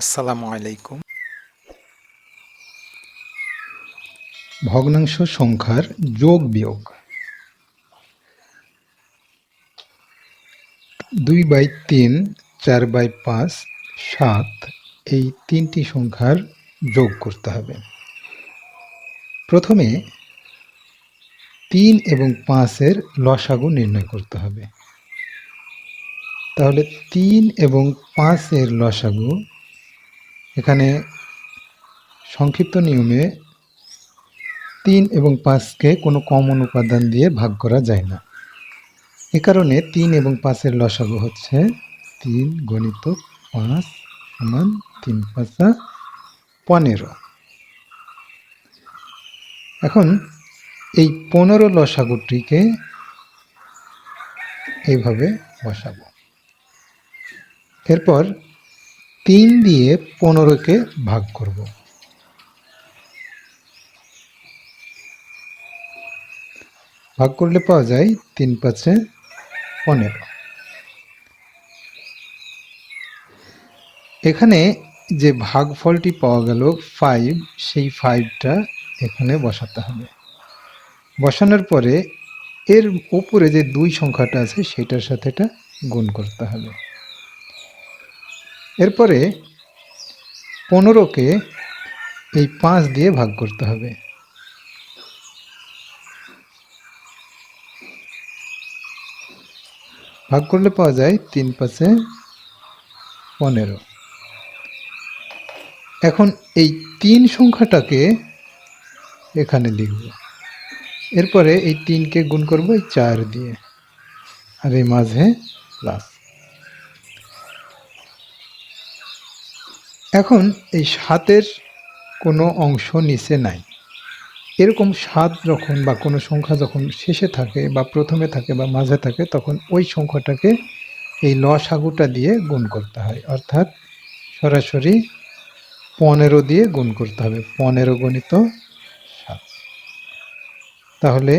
আসসালামু আলাইকুম। ভগ্নাংশ সংখ্যার যোগ বিয়োগ। দুই বাই তিন, চার বাই পাঁচ, সাত, এই তিনটি সংখ্যার যোগ করতে হবে। প্রথমে তিন এবং পাঁচের লসাগু নির্ণয় করতে হবে। তাহলে তিন এবং পাঁচের লসাগু এখানে সংক্ষিপ্ত নিয়মে তিন এবং পাঁচকে কোনো কমন উপাদান দিয়ে ভাগ করা যায় না। এ কারণে তিন এবং পাঁচের লসাগু হচ্ছে তিন গণিত পাঁচ সমান তিন পাঁচা পনেরো। এখন এই পনেরো লসাগুটিকে এইভাবে বসাবো। এরপর তিন দিয়ে পনেরোকে ভাগ করব। ভাগ করলে পাওয়া যায় তিন পাঁচে পনেরো। এখানে যে ভাগফলটি পাওয়া গেল ফাইভ সেই ফাইভটা এখানে বসাতে হবে। বসানোর পরে এর উপরে যে দুই সংখ্যাটা আছে, সেটার সাথে এটা গুণ করতে হবে। এরপরে পনেরোকে এই পাঁচ দিয়ে ভাগ করতে হবে। ভাগ করলে পাওয়া যায় তিন পাঁচে পনেরো। এখন এই তিন সংখ্যাটাকে এখানে লিখব। এরপরে এই তিনকে গুণ করব এই চার দিয়ে। আর এই মাঝে প্লাস এখন এই সাতের কোনো অংশ নিচে নাই। এরকম সাত যখন বা কোনো সংখ্যা যখন শেষে থাকে বা প্রথমে থাকে বা মাঝে থাকে, তখন ওই সংখ্যাটাকে এই লসাগুটা দিয়ে গুণ করতে হয়। অর্থাৎ সরাসরি পনেরো দিয়ে গুণ করতে হবে, পনেরো গণিত সাত। তাহলে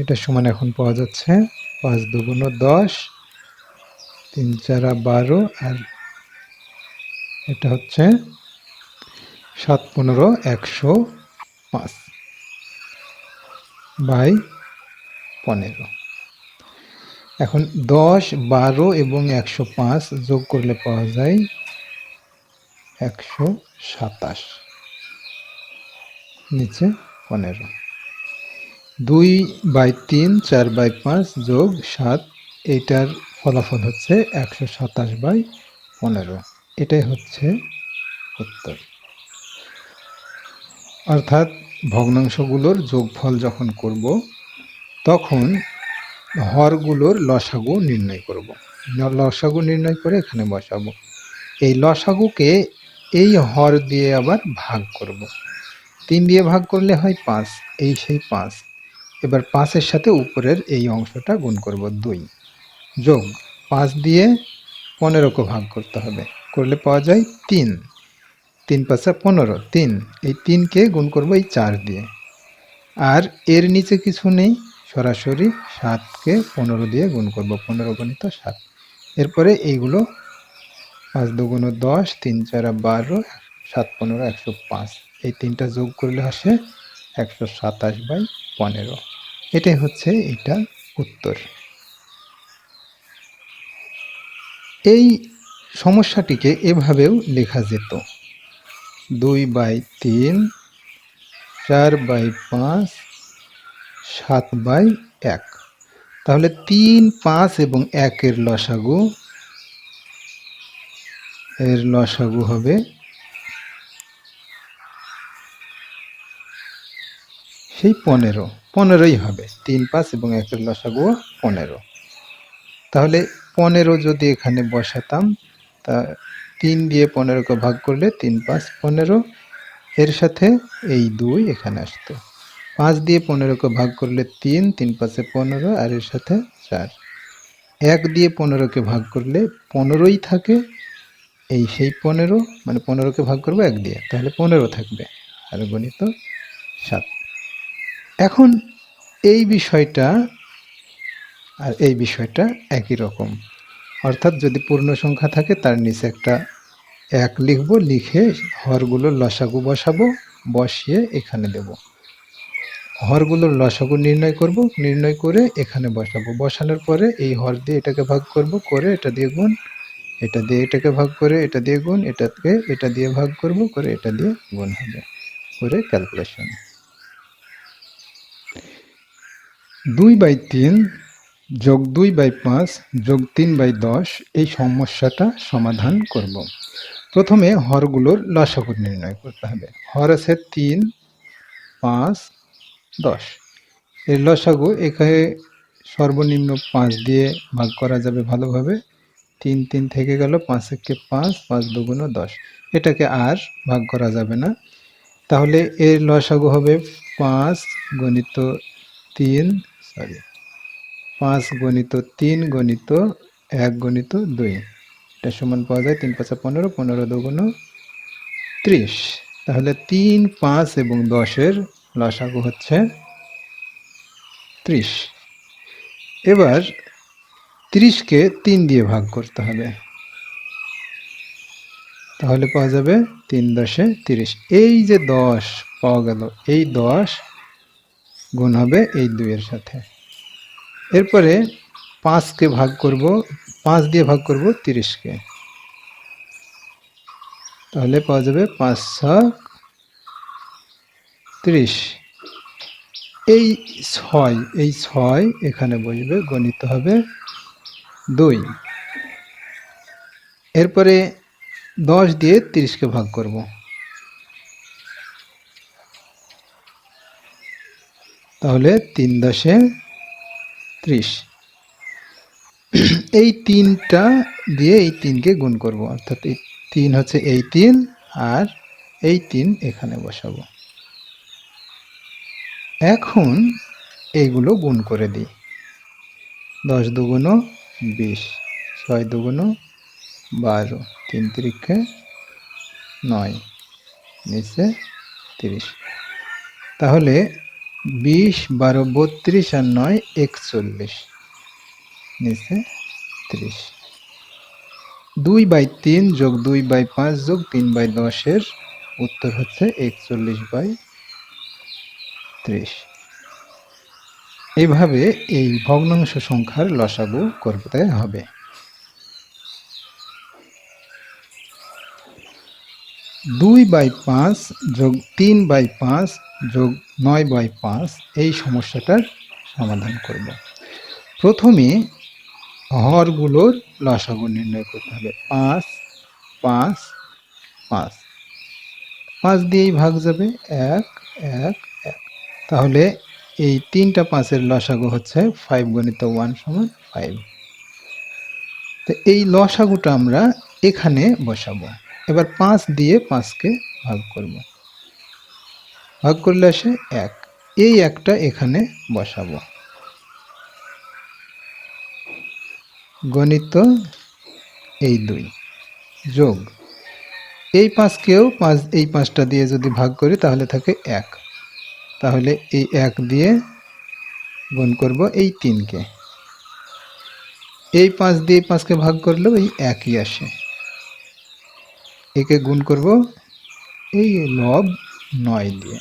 এটা সমান এখন পাওয়া যাচ্ছে পাঁচ দুগুণ দশ, তিন চারা বারো আর এটা হচ্ছে সাত পনেরো একশো পাঁচ বাই পনেরো। এখন দশ, বারো এবং একশো পাঁচ যোগ করলে পাওয়া যায় একশো সাতাশ, নিচে পনেরো। দুই বাই তিন, চার বাই পাঁচ যোগ সাত, এইটার ফলাফল হচ্ছে একশো সাতাশ বাই পনেরো। এটাই হচ্ছে উত্তর অর্থাৎ ভগ্নাংশগুলোর যোগফল যখন করব, তখন হরগুলোর লসাগু নির্ণয় করব। লসাগু নির্ণয় করে এখানে বসাবো। এই লসাগুকে এই হর দিয়ে আবার ভাগ করব। তিন দিয়ে ভাগ করলে হয় পাঁচ, এই সেই পাঁচ। এবার পাঁচের সাথে উপরের এই অংশটা গুণ করব দুই। যোগ পাঁচ দিয়ে পনেরোকে ভাগ করতে হবে। করলে পাওয়া যায় তিন। তিন পাঁচা পনেরো। তিন। এই তিনকে গুণ করব এই চার দিয়ে। আর এর নিচে কিছু নেই। সরাসরি সাতকে পনেরো দিয়ে গুণ করব। পনেরো গণিত সাত। এরপরে এইগুলো পাঁচ দুগুণ দশ, তিন চারা বারো, সাত পনেরো, একশো পাঁচ। এই তিনটা যোগ করলে আসে একশো সাতাশ বাই পনেরো। এটাই হচ্ছে এটা উত্তর। এই সমস্যাটিকে এভাবেও লেখা যেত। দুই বাই তিন, চার বাই পাঁচ, সাত বাই এক। তাহলে তিন, পাঁচ এবং একের লসাগু, এর লসাগু হবে সেই পনেরো। পনেরোই হবে। তিন, পাঁচ এবং একের লসাগু পনেরো। তাহলে পনেরো যদি এখানে বসাতাম তা তিন দিয়ে পনেরোকে ভাগ করলে তিন পাঁচ পনেরো। এর সাথে এই দুই এখানে আসতো। পাঁচ দিয়ে পনেরোকে ভাগ করলে তিন তিন পাঁচে পনেরো আর এর সাথে চার। এক দিয়ে পনেরোকে ভাগ করলে পনেরোই থাকে, এই সেই পনেরো মানে পনেরোকে ভাগ করব এক দিয়ে, তাহলে পনেরো থাকবে আর গণিত সাত। এখন এই বিষয়টা আর এই বিষয়টা একই রকম। অর্থাৎ যদি পূর্ণ সংখ্যা থাকে, তার নিচে একটা এক লিখব, লিখে হরগুলোর লসাগু বসাবো, বসিয়ে এখানে দেব। হরগুলোর লসাগু নির্ণয় করব, নির্ণয় করে এখানে বসাবো। বসানোর পরে এই হর দিয়ে এটাকে ভাগ করব, করে এটা দিয়ে গুণ, এটা দিয়ে এটাকে ভাগ করে এটা দিয়ে গুণ, এটাকে এটা দিয়ে ভাগ করব, করে এটা দিয়ে গুণ হবে। করে ক্যালকুলেশন দুই বাই তিন যোগ দুই বাই পাঁচ, যোগ তিন বাই দশ, এই সমস্যাটা সমাধান করব। প্রথমে হরগুলোর লসাগু নির্ণয় করতে হবে। হর আছে তিন, পাঁচ, দশ। এর লসাগু এখানে সর্বনিম্ন পাঁচ দিয়ে ভাগ করা যাবে ভালোভাবে। তিন তিন থেকে গেল পাঁচ একে পাঁচ পাঁচ দুগুণ দশ। এটাকে আর ভাগ করা যাবে না। তাহলে এর লসাগু হবে পাঁচ গণিত তিন, সরি পাঁচ গণিত তিন গণিত এক গণিত দুই। এটা সমান পাওয়া যায় তিন পাঁচা পনেরো পনেরো দুগুণ ত্রিশ। তাহলে তিন, পাঁচ এবং দশের লসাগু হচ্ছে ত্রিশ। এবার ত্রিশকে তিন দিয়ে ভাগ করতে হবে। তাহলে পাওয়া যাবে তিন দশে তিরিশ। এই যে দশ পাওয়া গেল, এই দশ গুণ হবে এই দুইয়ের সাথে। এরপরে পাঁচকে ভাগ করব, পাঁচ দিয়ে ভাগ করব তিরিশকে। তাহলে পাওয়া যাবে পাঁচ ছক তিরিশ। এই ছয় এই ছয় এখানে বসবে, গণিত হবে দুই। এরপরে দশ দিয়ে তিরিশকে ভাগ করব। তাহলে তিন দশে ত্রিশ। এই তিনটা দিয়ে এই তিনকে গুণ করব, অর্থাৎ এই তিন হচ্ছে এই তিন আর এই তিন এখানে বসাবো। এখন এইগুলো গুণ করে দিই। দশ দুগুণ বিশ, ছয় দুগুণ বারো, তিন তিরিখে নয়, নিচে তিরিশ। তাহলে বিশ বারো বত্রিশ আর নয় একচল্লিশ। নিচে ত্রিশ। দুই বাই তিন যোগ দুই বাই পাঁচ যোগ তিন বাই দশের উত্তর হচ্ছে একচল্লিশ বাই ত্রিশ। এইভাবে এই ভগ্নাংশ সংখ্যার লসাগু করতে হবে। দুই বাই পাঁচ যোগ তিন বাই পাঁচ যোগ নয় বাই পাঁচ এই সমস্যাটার সমাধান করব। প্রথমে হরগুলোর লসাগু নির্ণয় করতে হবে। পাঁচ পাঁচ পাঁচ। পাঁচ দিয়েই ভাগ যাবে। এক এক এক। তাহলে এই তিনটা পাঁচের লসাগু হচ্ছে ফাইভ গণিত ওয়ান সমান ফাইভ তো এই লসাগুটা আমরা এখানে বসাবো। এবার পাঁচ দিয়ে পাঁচকে ভাগ করব। ভাগ করলে আসে এক। এই একটা এখানে বসাবো। গণিত এই দুই। যোগ। এই পাঁচকেও পাঁচ, এই পাঁচটা দিয়ে যদি ভাগ করি তাহলে থাকে এক। তাহলে এই এক দিয়ে গুণ করব এই তিনকে। এই পাঁচ দিয়ে পাঁচকে ভাগ করলেও এই একই আসে। একে গুণ করব এই লব নয় দিয়ে।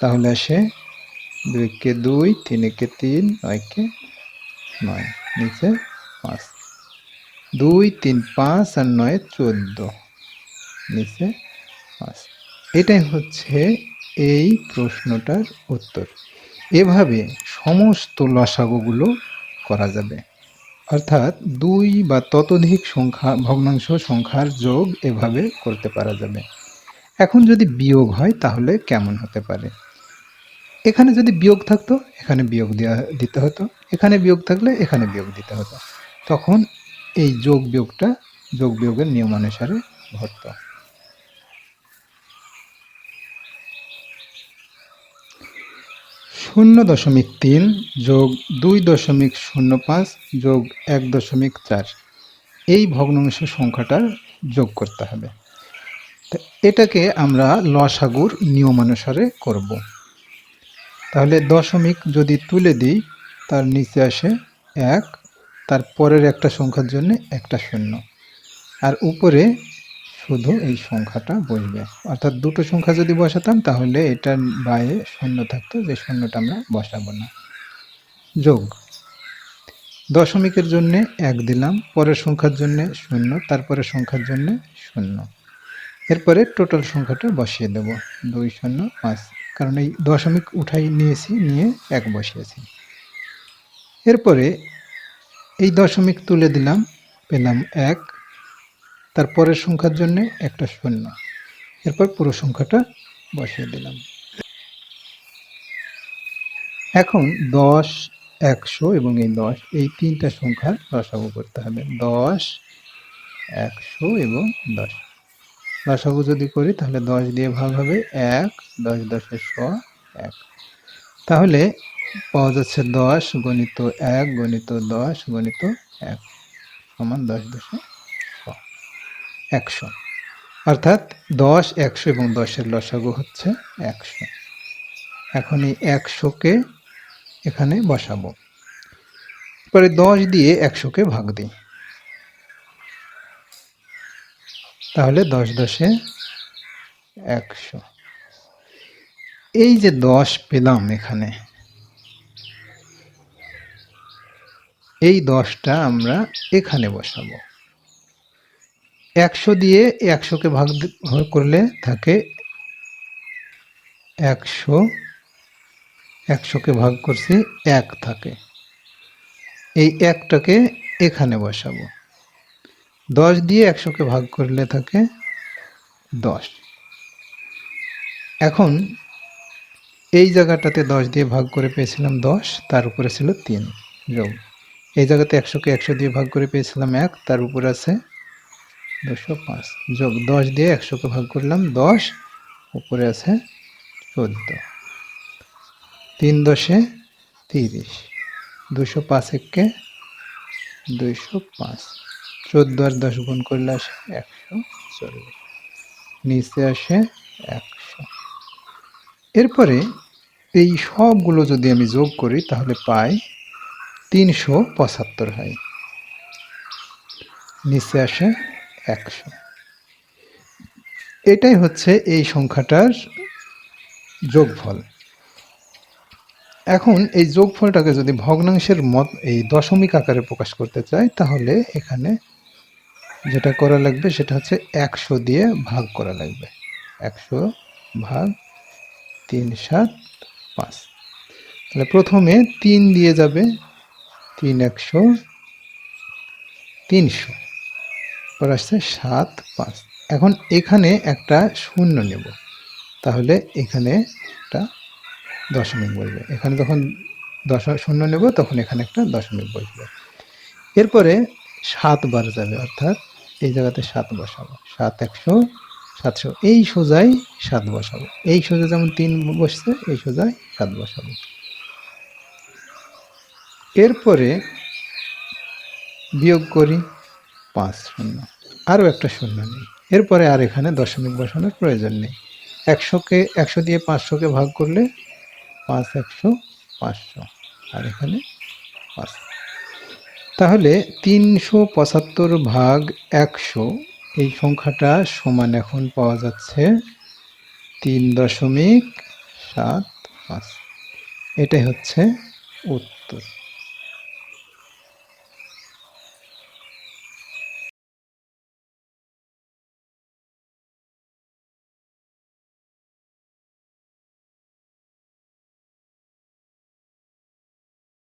তাহলে আসে দুইকে দুই, তিনকে তিন, নয়কে নয়, নিচে পাঁচ। দুই, তিন, পাঁচ আর নয়, চোদ্দ, নিচে পাঁচ। এটাই হচ্ছে এই প্রশ্নটার উত্তর। এভাবে সমস্ত লসাগুগুলো করা যাবে। অর্থাৎ দুই বা ততোধিক সংখ্যা, ভগ্নাংশ সংখ্যার যোগ এভাবে করতে পারা যাবে। এখন যদি বিয়োগ হয়, তাহলে কেমন হতে পারে? এখানে যদি বিয়োগ থাকতো, এখানে বিয়োগ দেওয়া দিতে হতো। এখানে বিয়োগ থাকলে, এখানে বিয়োগ দিতে হতো। তখন এই যোগ বিয়োগটা যোগ বিয়োগের নিয়ম অনুসারে ঘটত। শূন্য দশমিক তিন যোগ দুই দশমিক শূন্য পাঁচ যোগ এক দশমিক চার। এই ভগ্নাংশ সংখ্যাটার যোগ করতে হবে। এটাকে আমরা লসাগুর নিয়মানুসারে করব। তাহলে দশমিক যদি তুলে দিই, তার নিচে আসে এক, তার পরের একটা সংখ্যার জন্য একটা শূন্য। আর উপরে শুধু এই সংখ্যাটা বসবে অর্থাৎ দুটো সংখ্যা যদি বসাতাম, তাহলে এটার বাইরে শূন্য থাকতো, যে শূন্যটা আমরা বসাবো না। যোগ। দশমিকের জন্য এক দিলাম, পরের সংখ্যার জন্য শূন্য তারপরে সংখ্যার জন্য শূন্য। এরপরে টোটাল সংখ্যাটা বসিয়ে দেব, দুই, শূন্য, পাঁচ। কারণ এই দশমিক উঠাই নিয়েছি, নিয়ে এক বসিয়েছি। এরপরে এই দশমিক তুলে দিলাম, পেলাম এক তারপরের সংখ্যার জন্য একটা শূন্য। এরপর পুরো সংখ্যাটা বসিয়ে দিলাম। এখন দশ, একশো এবং এই দশ, এই তিনটা সংখ্যা লসাগু করতে হবে। দশ, একশো এবং দশ। লসাগু যদি করি, তাহলে দশ দিয়ে ভাগ হবে এক, দশ দশের শ, এক। তাহলে পাওয়া যাচ্ছে দশ গণিত এক, গণিত দশ, গণিত এক সমান দশ দশে একশো। অর্থাৎ দশ একশো এবং দশের লসাগু হচ্ছে একশো। এখন এই একশোকে এখানে বসাবো। পরে দশ দিয়ে একশোকে ভাগ দিই। তাহলে দশ দশে একশো। এই যে দশ পেলাম এখানে, এই দশটা আমরা এখানে বসাবো। একশো দিয়ে একশোকে ভাগ করলে থাকে একশো, একশোকে ভাগ করছি এক থাকে। এই একটাকে এখানে বসাবো। দশ দিয়ে একশোকে ভাগ করলে থাকে দশ। এখন এই জায়গাটাতে দশ দিয়ে ভাগ করে পেয়েছিলাম দশ, তার উপরে ছিল তিন যোগ। এই জায়গাতে একশোকে একশো দিয়ে ভাগ করে পেয়েছিলাম এক, তার উপরে আছে দুশো পাঁচ। যোগ দশ দিয়ে একশোকে ভাগ করলাম, দশ। উপরে আছে চোদ্দ। তিন দশে তিরিশ। দুশো পাঁচ একে দুইশো পাঁচ। চোদ্দ আর দশ গুণ করলে আসে একশো চল্লিশ। নিচে আসে একশো। এরপরে এই সবগুলো যদি আমি যোগ করি, তাহলে পাই তিনশো পঁচাত্তর হয়। নিচে আসে একশো। এটাই হচ্ছে এই সংখ্যাটার যোগফল। এখন এই যোগফলটাকে যদি ভগ্নাংশের মত, এই দশমিক আকারে প্রকাশ করতে চাই, তাহলে এখানে যেটা করা লাগবে, সেটা হচ্ছে একশো দিয়ে ভাগ করা লাগবে। একশো ভাগ তিন সাত পাঁচ। তাহলে প্রথমে তিন দিয়ে যাবে, তিন একশো, তিনশো। পর আসছে সাত পাঁচ। এখন এখানে একটা শূন্য নেব। তাহলে এখানে একটা দশমিক বসবে। এখানে যখন দশ শূন্য নেব, তখন এখানে একটা দশমিক বসবে। এরপরে সাত বার যাবে, অর্থাৎ এই জায়গাতে সাত বসাবো। সাত একশো, সাতশো, এই সোজাই সাত বসাবো। এই সোজা যেমন তিন বসছে, এই সোজাই সাত বসাবো। এরপরে বিয়োগ করি। পাঁচ শূন্য। আরও একটা শূন্য নেই। এরপরে আর এখানে দশমিক বসানোর প্রয়োজন নেই। একশোকে, একশো দিয়ে পাঁচশোকে ভাগ করলে পাঁচ একশো, পাঁচশো। আর এখানে পাঁচ। তাহলে তিনশো পঁচাত্তর ভাগ একশো, এই সংখ্যাটা সমান এখন পাওয়া যাচ্ছে তিন দশমিক সাত পাঁচ। এটাই হচ্ছে উত্তর।